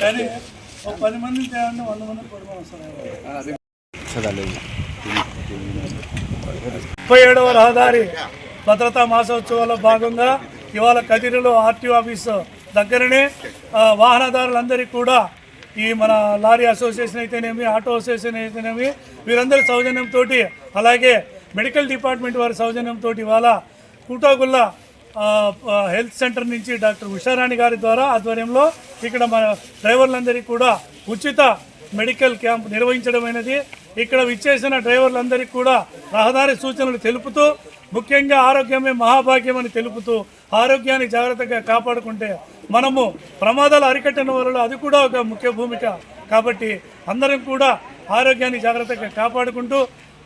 కానీ ఒక పది మంది చేయండి వంద మంది పడుకొని వస్తారు ముప్పై ఏడవ రహదారి భద్రతా మాసోత్సవాల్లో భాగంగా ఇవాళ కదిరిలో ఆర్టీఓ ఆఫీస్ దగ్గరనే వాహనదారులందరికీ కూడా ఈ మన లారీ అసోసియేషన్ అయితేనేమి ఆటో అసోసియేషన్ అయితేనేమి వీరందరి సౌజన్యంతో అలాగే మెడికల్ డిపార్ట్మెంట్ వారి సౌజన్యంతో ఇవాళ కూటాగుల్ల హెల్త్ సెంటర్ నుంచి డాక్టర్ ఉషారాణి గారి ద్వారా ఆధ్వర్యంలో ఇక్కడ మన డ్రైవర్లందరికీ కూడా ఉచిత మెడికల్ క్యాంప్ నిర్వహించడమైనది. ఇక్కడ విచ్చేసిన డ్రైవర్లందరికీ కూడా రహదారి సూచనలు తెలుపుతూ ముఖ్యంగా ఆరోగ్యమే మహాభాగ్యం అని తెలుపుతూ ఆరోగ్యాన్ని జాగ్రత్తగా కాపాడుకుంటే మనము ప్రమాదాలు అరికట్టిన వల్ల అది కూడా ఒక ముఖ్య భూమిక. కాబట్టి అందరం కూడా ఆరోగ్యాన్ని జాగ్రత్తగా కాపాడుకుంటూ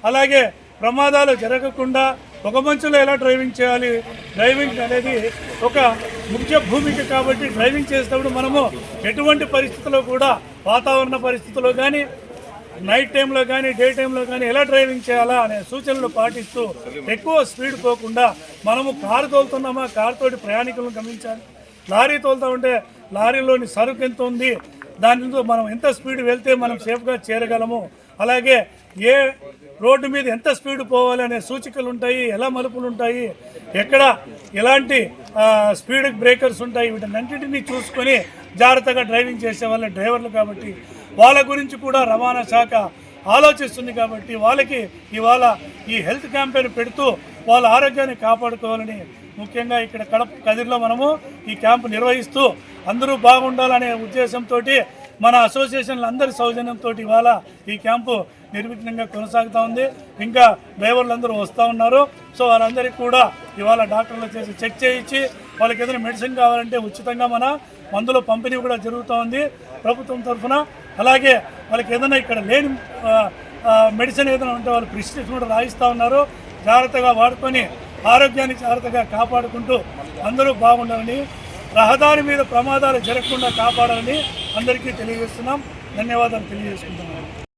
అలాగే ప్రమాదాలు జరగకుండా ఒక మంచులో ఎలా డ్రైవింగ్ చేయాలి? డ్రైవింగ్ అనేది ఒక ముఖ్య భూమిక కాబట్టి డ్రైవింగ్ చేసేటప్పుడు మనము ఎటువంటి పరిస్థితుల్లో కూడా వాతావరణ పరిస్థితుల్లో కానీ నైట్ టైంలో కానీ డే టైంలో కానీ ఎలా డ్రైవింగ్ చేయాలా అనే సూచనలు పాటిస్తూ ఎక్కువ స్పీడ్ పోకుండా మనము కారు తోలుతున్నామా? కారు తోటి ప్రయాణికులను గమనించాలి. లారీ తోలుతా ఉంటే లారీలోని సరుకు ఎంత ఉంది? దానితో మనం ఎంత స్పీడ్ వెళ్తే మనం సేఫ్గా చేరగలము? అలాగే ఏ రోడ్డు మీద ఎంత స్పీడ్ పోవాలి అనే సూచికలు ఉంటాయి ఎలా మలుపులు ఉంటాయి ఎక్కడ ఎలాంటి స్పీడ్ బ్రేకర్స్ ఉంటాయి వీటన్నింటినీ చూసుకొని జాగ్రత్తగా డ్రైవింగ్ చేసే వాళ్ళ డ్రైవర్లు కాబట్టి వాళ్ళ గురించి కూడా రవాణా శాఖ ఆలోచిస్తుంది కాబట్టి వాళ్ళకి ఇవాళ ఈ హెల్త్ క్యాంపెయిన్ పెడుతూ వాళ్ళ ఆరోగ్యాన్ని కాపాడుకోవాలని ముఖ్యంగా ఇక్కడ కడప కదిరిలో మనము ఈ క్యాంపు నిర్వహిస్తూ అందరూ బాగుండాలనే ఉద్దేశంతో మన అసోసియేషన్లు అందరి సౌజన్యంతో ఇవాళ ఈ క్యాంపు నిర్విఘ్నంగా కొనసాగుతూ ఉంది. ఇంకా డ్రైవర్లు అందరూ వస్తూ ఉన్నారు. సో వాళ్ళందరికీ కూడా ఇవాళ డాక్టర్లు చేసి చెక్ చేయించి వాళ్ళకి ఏదైనా మెడిసిన్ కావాలంటే ఉచితంగా మన మందుల పంపిణీ కూడా జరుగుతూ ఉంది ప్రభుత్వం తరఫున. అలాగే వాళ్ళకి ఏదైనా ఇక్కడ లేని మెడిసిన్ ఏదైనా ఉంటే వాళ్ళు ప్రిస్క్రిప్షన్ కూడా రాయిస్తూ ఉన్నారు. జాగ్రత్తగా వాడుకొని ఆరోగ్యాన్ని జాగ్రత్తగా కాపాడుకుంటూ అందరూ బాగుండాలని రహదారి మీద ప్రమాదాలు జరగకుండా కాపాడాలని అందరికీ తెలియజేస్తున్నాం. ధన్యవాదాలు తెలియజేసుకుంటున్నాను.